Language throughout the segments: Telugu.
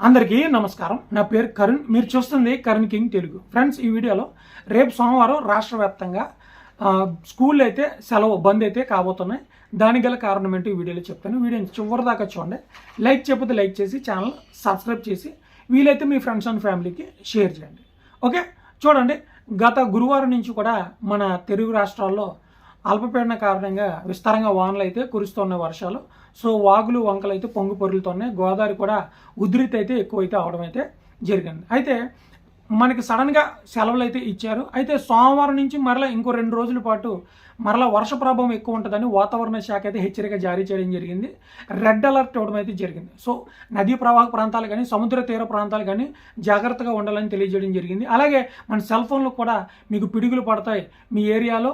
అందరికీ నమస్కారం. నా పేరు కరుణ్. మీరు చూస్తుంది కరుణ్ కింగ్ తెలుగు. ఫ్రెండ్స్ ఈ వీడియోలో రేపు సోమవారం రాష్ట్ర వ్యాప్తంగా స్కూల్ అయితే సెలవు బంద్ అయితే కాబోతున్నాయి. దానికి గల కారణం ఏంటో ఈ వీడియోలో చెప్తాను. వీడియోని చివరి దాకా చూడండి. లైక్ చెప్పితే లైక్ చేసి ఛానల్ సబ్స్క్రైబ్ చేసి వీలైతే మీ ఫ్రెండ్స్ అండ్ ఫ్యామిలీకి షేర్ చేయండి. ఓకే? చూడండి. గత గురువారం నుంచి కూడా మన తెలుగు రాష్ట్రాల్లో అల్పపీడన కారణంగా విస్తారంగా వానలు అయితే కురుస్తున్న వర్షాలు. సో వాగులు వంకలు అయితే పొంగు పొరులుతున్నాయి గోదావరి కూడా ఉధృతి అయితే ఎక్కువైతే అవడం అయితే జరిగింది. అయితే మనకి సడన్గా సెలవులు అయితే ఇచ్చారు. అయితే సోమవారం నుంచి మరలా ఇంకో రెండు రోజుల పాటు మరలా వర్ష ప్రభావం ఎక్కువ ఉంటుందని వాతావరణ శాఖ అయితే హెచ్చరిక జారీ చేయడం జరిగింది. రెడ్ అలర్ట్ ఇవ్వడం అయితే జరిగింది. సో నదీ ప్రవాహ ప్రాంతాలు కానీ సముద్ర తీర ప్రాంతాలు కానీ జాగ్రత్తగా ఉండాలని తెలియజేయడం జరిగింది. అలాగే మన సెల్ ఫోన్లు కూడా మీకు పిడుగులు పడతాయి. మీ ఏరియాలో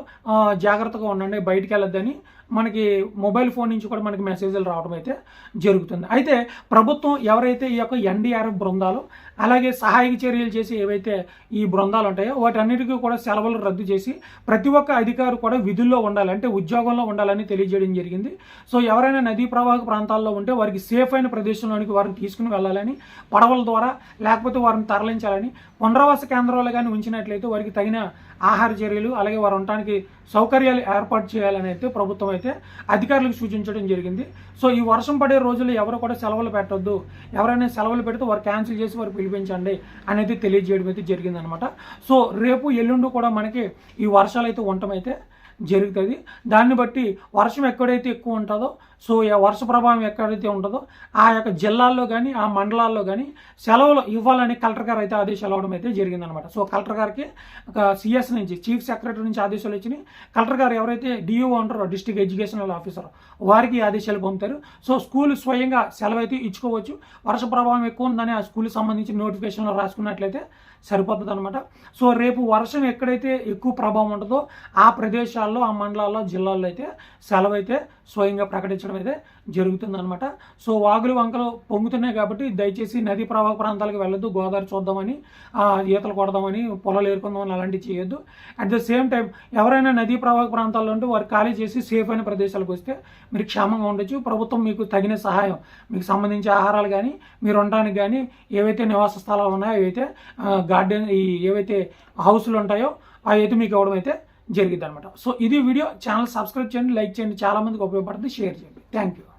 జాగ్రత్తగా ఉండండి బయటికి వెళ్ళొద్దని మనకి మొబైల్ ఫోన్ నుంచి కూడా మనకి మెసేజ్లు రావడం అయితే జరుగుతుంది. అయితే ప్రభుత్వం ఎవరైతే ఈ యొక్క ఎన్డీఆర్ఎఫ్ బృందాలు అలాగే సహాయక చర్యలు చేసి ఏవైతే ఈ బృందాలు ఉంటాయో వాటన్నిటికీ కూడా సెలవులు రద్దు చేసి ప్రతి ఒక్క అధికారి కూడా విధుల్లో ఉండాలి అంటే ఉద్యోగంలో ఉండాలని తెలియజేయడం జరిగింది. సో ఎవరైనా నదీ ప్రవాహక ప్రాంతాల్లో ఉంటే వారికి సేఫ్ అయిన ప్రదేశంలోనికి వారిని తీసుకుని వెళ్ళాలని పడవల ద్వారా లేకపోతే వారిని తరలించాలని పునరావాస కేంద్రాలు కానీ ఉంచినట్లయితే వారికి తగిన ఆహార చర్యలు అలాగే వారు ఉండటానికి సౌకర్యాలు ఏర్పాటు చేయాలని అయితే ప్రభుత్వం అయితే అధికారులకు సూచించడం జరిగింది. సో ఈ వర్షం పడే రోజుల్లో ఎవరు కూడా సెలవులు పెట్టొద్దు. ఎవరైనా సెలవులు పెడితే వారు క్యాన్సిల్ చేసి వారు పిలిపించండి అనేది తెలియజేయడం అయితే జరిగిందనమాట. సో రేపు ఎల్లుండి కూడా మనకి ఈ వర్షాలు అయితే ఉండటం అయితే జరుగుతుంది. దాన్ని బట్టి వర్షం ఎక్కడైతే ఎక్కువ ఉంటుందో సో ఆ వర్ష ప్రభావం ఎక్కడైతే ఉంటుందో ఆ యొక్క జిల్లాల్లో కానీ ఆ మండలాల్లో కానీ సెలవులు ఇవ్వాలని కలెక్టర్ గారు అయితే ఆదేశాలు అవ్వడం అయితే జరిగిందనమాట సో కలెక్టర్ గారికి ఒక సిఎస్ నుంచి చీఫ్ సెక్రటరీ నుంచి ఆదేశాలు వచ్చినాయి. కలెక్టర్ గారు ఎవరైతే డిఓ ఉంటారో డిస్ట్రిక్ట్ ఎడ్యుకేషనల్ ఆఫీసర్ వారికి ఆదేశాలు పంపుతారు. సో స్కూల్ స్వయంగా సెలవు అయితే ఇచ్చుకోవచ్చు. వర్ష ప్రభావం ఎక్కువ ఉందని ఆ స్కూల్కి సంబంధించిన నోటిఫికేషన్లో రాసుకున్నట్లయితే సరిపోతుంది అనమాట సో రేపు వర్షం ఎక్కడైతే ఎక్కువ ప్రభావం ఉంటుందో ఆ ప్రదేశాల్లో ఆ మండలాల్లో జిల్లాల్లో అయితే సెలవు అయితే స్వయంగా ప్రకటించడం అయితే జరుగుతుందనమాట సో వాగులు వంకలు పొంగుతున్నాయి కాబట్టి దయచేసి నదీ ప్రవాహ ప్రాంతాలకు వెళ్ళొద్దు గోదావరి చూద్దామని ఈతలు కొడదామని పొలాలు ఏరుకుందామని అలాంటివి చేయొద్దు. అట్ ద సేమ్ టైం ఎవరైనా నదీ ప్రవాహ ప్రాంతాల్లో ఉంటే వారు ఖాళీ చేసి సేఫ్ అయిన ప్రదేశాలకు వస్తే మీరు క్షేమంగా ఉండొచ్చు. ప్రభుత్వం మీకు తగిన సహాయం మీకు సంబంధించి ఆహారాలు కానీ మీరు ఉండడానికి కానీ ఏవైతే నివాస స్థలాలు ఉన్నాయో ఏవైతే గార్డెన్ ఈ ఏవైతే హౌస్లు ఉంటాయో అవి అయితే మీకు ఇవ్వడం అయితే జరిగింది అనమాట సో ఇది వీడియో. ఛానల్ సబ్స్క్రైబ్ చేయండి లైక్ చేయండి. చాలామందికి ఉపయోగపడుతుంది. షేర్ చేయండి. Thank you